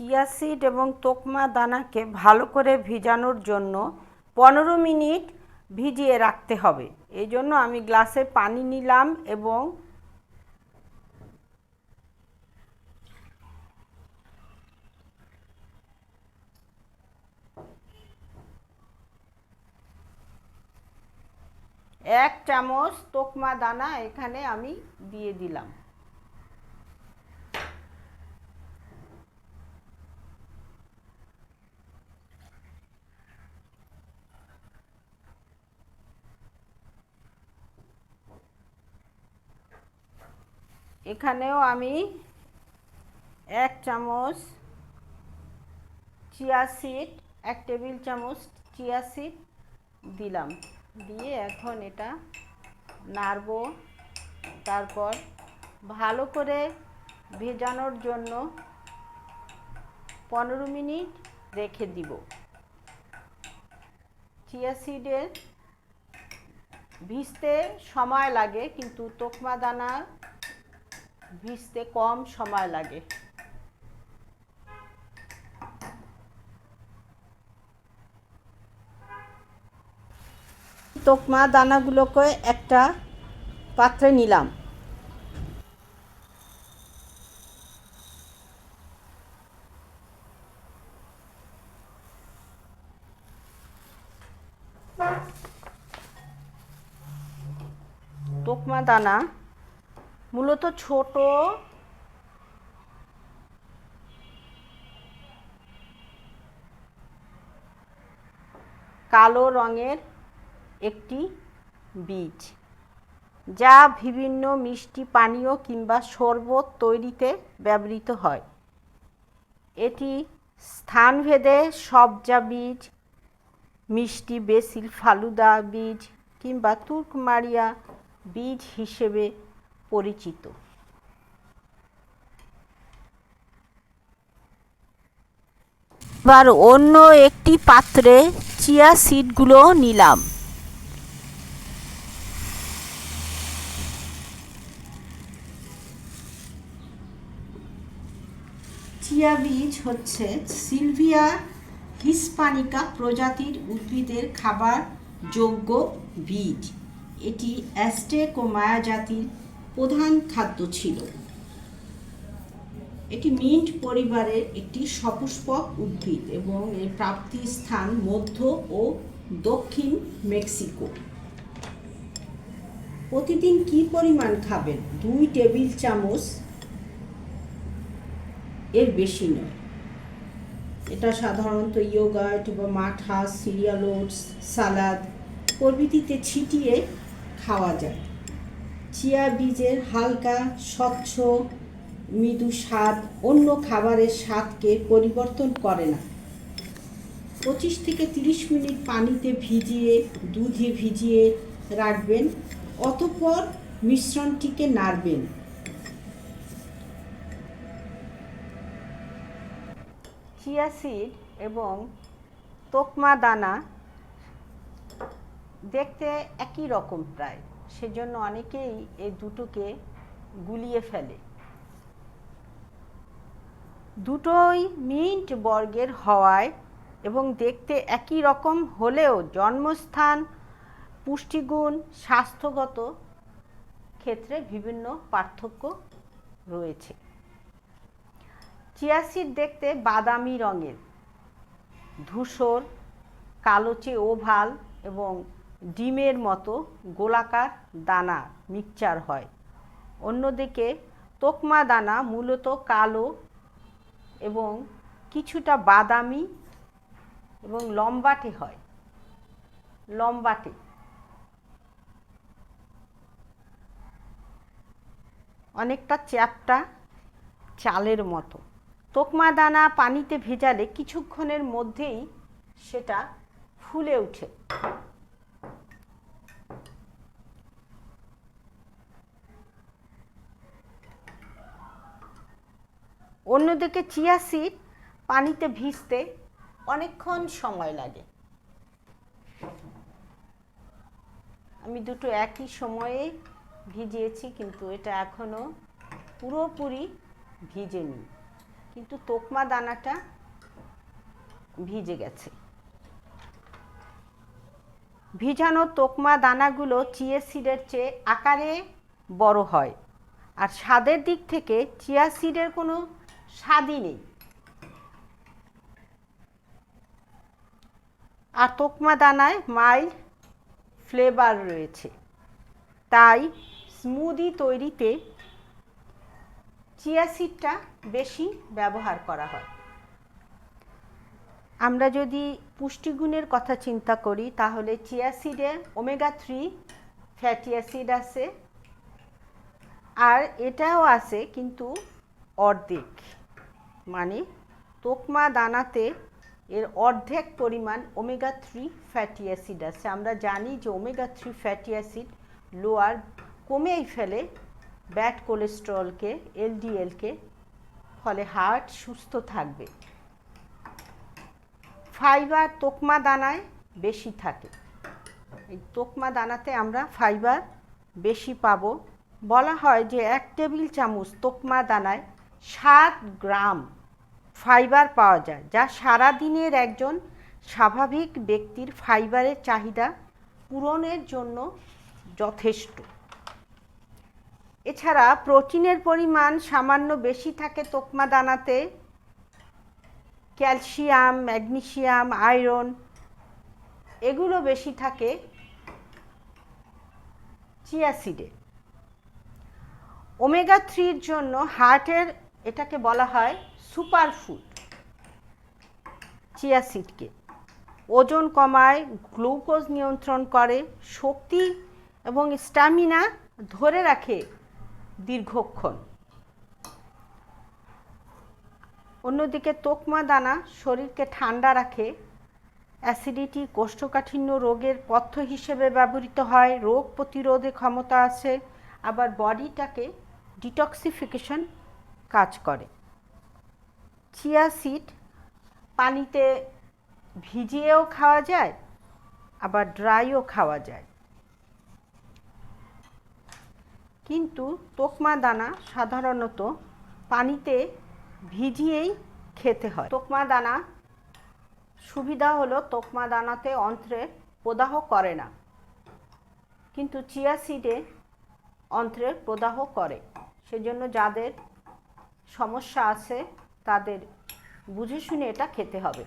Chia seed এবং তোকমা দানাকে ভালো করে ভিজানোর জন্য পনেরো মিনিট ভিজিয়ে রাখতে হবে। এই জন্য আমি গ্লাসে পানি নিলাম এবং এক চামচ তোকমা দানা এখানে আমি দিয়ে দিলাম। এখানেও আমি এক চামচ চিয়া সিড, এক টেবিল চামচ চিয়া সিড দিলাম। দিয়ে এখন এটা নাড়ব। তারপর ভালো করে ভেজানোর জন্য পনেরো মিনিট রেখে দিব। চিয়া সিডের ভিজতে সময় লাগে, কিন্তু তোকমা দানা ভিজতে কম সময় লাগে। তোকমা দানাগুলোকে একটা পাত্রে নিলাম। তোকমা দানা মূলত ছোট কালো রঙের একটি বীজ, যা বিভিন্ন মিষ্টি পানীয় কিংবা শরবত তৈরিতে ব্যবহৃত হয়। এটি স্থানভেদে সবজা বীজ, মিষ্টি বেসিল ফালুদা বীজ কিংবা তুর্কমারিয়া বীজ হিসেবে পরিচিত। এবার অন্য একটি পাত্রে চিয়া সিডগুলো নিলাম। চিয়া বীজ হচ্ছে সিলভিয়া হিসপানিকা প্রজাতির উদ্ভিদের খাবার যোগ্য বীজ। এটি অ্যাস্টেক ও মায়া জাতির প্রধান খাদ্য ছিল। এটি মিন্ট পরিবারের একটি সপুষ্পক উদ্ভিদ এবং এর প্রাপ্তি স্থান মধ্য ও দক্ষিণ মেক্সিকো। প্রতিদিন কি পরিমাণ খাবেন? দুই টেবিল চামচ এর বেশি নয়। এটা সাধারণত ইয়োগার্ট বা মাঠা, সিরিয়াল ওটস, সালাদ প্রভৃতিতে ছিটিয়ে খাওয়া যায়। চিয়া বীজের হালকা, স্বচ্ছ, মৃদু স্বাদ অন্য খাবারের স্বাদকে পরিবর্তন করে না। পঁচিশ থেকে তিরিশ মিনিট পানিতে ভিজিয়ে, দুধে ভিজিয়ে রাখবেন, অতঃপর মিশ্রণটিকে নাড়বেন। চিয়া সিড এবং তোকমা দানা দেখতে একই রকম প্রায়। সেজন্য অনেকেই এই দুটোকে গুলিয়ে ফেলে। দুটোই মিন্ট বর্গের হওয়ায় এবং দেখতে একই রকম হলেও জন্মস্থান, পুষ্টিগুণ, স্বাস্থ্যগত ক্ষেত্রে বিভিন্ন পার্থক্য রয়েছে। চিয়াসিড দেখতে বাদামি রঙের, ধূসর, কালোচে ওভাল এবং ডিমের মতো গোলাকার দানা মিক্সচার হয়। অন্যদিকে তোকমা দানা মূলত কালো এবং কিছুটা বাদামি এবং লম্বাটে হয়। লম্বাটে। অনেকটা চ্যাপটা চালের মতো। তোকমা দানা পানিতে ভেজালে কিছুক্ষণের মধ্যেই সেটা ফুলে ওঠে। অন্যদিকে চিয়া সিড পানিতে ভিজতে অনেকক্ষণ সময় লাগে। আমি দুটো একই সময়ে ভিজিয়েছি, কিন্তু এটা এখনও পুরোপুরি ভিজেনি। কিন্তু তোকমা দানাটা ভিজে গেছে। ভিজানো তোকমা দানাগুলো চিয়া সিডের চেয়ে আকারে বড় হয়। আর স্বাদের দিক থেকে চিয়া সিডের কোনো স্বাদই নেই আর তোকমা দানায় মাইল্ড ফ্লেভার রয়েছে। তাই স্মুদি তৈরিতে চিয়া সিডটা বেশি ব্যবহার করা হয়। আমরা যদি পুষ্টিগুণের কথা চিন্তা করি, তাহলে চিয়া সিডে ওমেগা থ্রি ফ্যাটি অ্যাসিড আছে। আর এটাও আছে কিন্তু অর্ধেক। মানে তোকমা দানাতে এর অর্ধেক পরিমাণ ওমেগা থ্রি ফ্যাটি অ্যাসিড আছে। আমরা জানি যে omega three fatty acid lower কমেই ফেলে ব্যাড কোলেস্ট্রলকে এলডিএলকে ফলে হার্ট সুস্থ থাকবে। ফাইবার তোকমা দানায় বেশি থাকে। এই তোকমা দানাতে আমরা ফাইবার বেশি পাবো। বলা হয় যে এক টেবিল চামচ তোকমা দানায় সাত গ্রাম ফাইবার পাওয়া যায়, যা সারা দিনের একজন স্বাভাবিক ব্যক্তির ফাইবারের চাহিদা পূরণের জন্য যথেষ্ট। এছাড়া প্রোটিনের পরিমাণ সামান্য বেশি থাকে তোকমা দানাতে। ক্যালসিয়াম, ম্যাগনেসিয়াম, আয়রন এগুলো বেশি থাকে চিয়াসিডে। ওমেগা থ্রির জন্য হার্টের এটাকে বলা হয় সুপার ফুড চিয়াসিডকে ওজন কমায়, গ্লুকোজ নিয়ন্ত্রণ করে, শক্তি এবং স্ট্যামিনা ধরে রাখে দীর্ঘক্ষণ। অন্যদিকে তোকমা দানা শরীরকে ঠান্ডা রাখে অ্যাসিডিটি কোষ্ঠকাঠিন্য রোগের পথ্য হিসেবে ব্যবহৃত হয়, রোগ প্রতিরোধে ক্ষমতা আছে, আবার বডিটাকে ডিটক্সিফিকেশন কাজ করে। চিয়া সিড পানিতে ভিজিয়েও খাওয়া যায়, আবার ড্রাইও খাওয়া যায়। কিন্তু তোকমা দানা সাধারণত পানিতে ভিজিয়েই খেতে হয়। তোকমা দানা, সুবিধা হলো তোকমা দানাতে অন্ত্রে প্রদাহ করে না, কিন্তু চিয়া সিডে অন্ত্রের প্রদাহ করে। সেজন্য যাদের সমস্যা আছে তাদের বুঝে শুনে এটা খেতে হবে।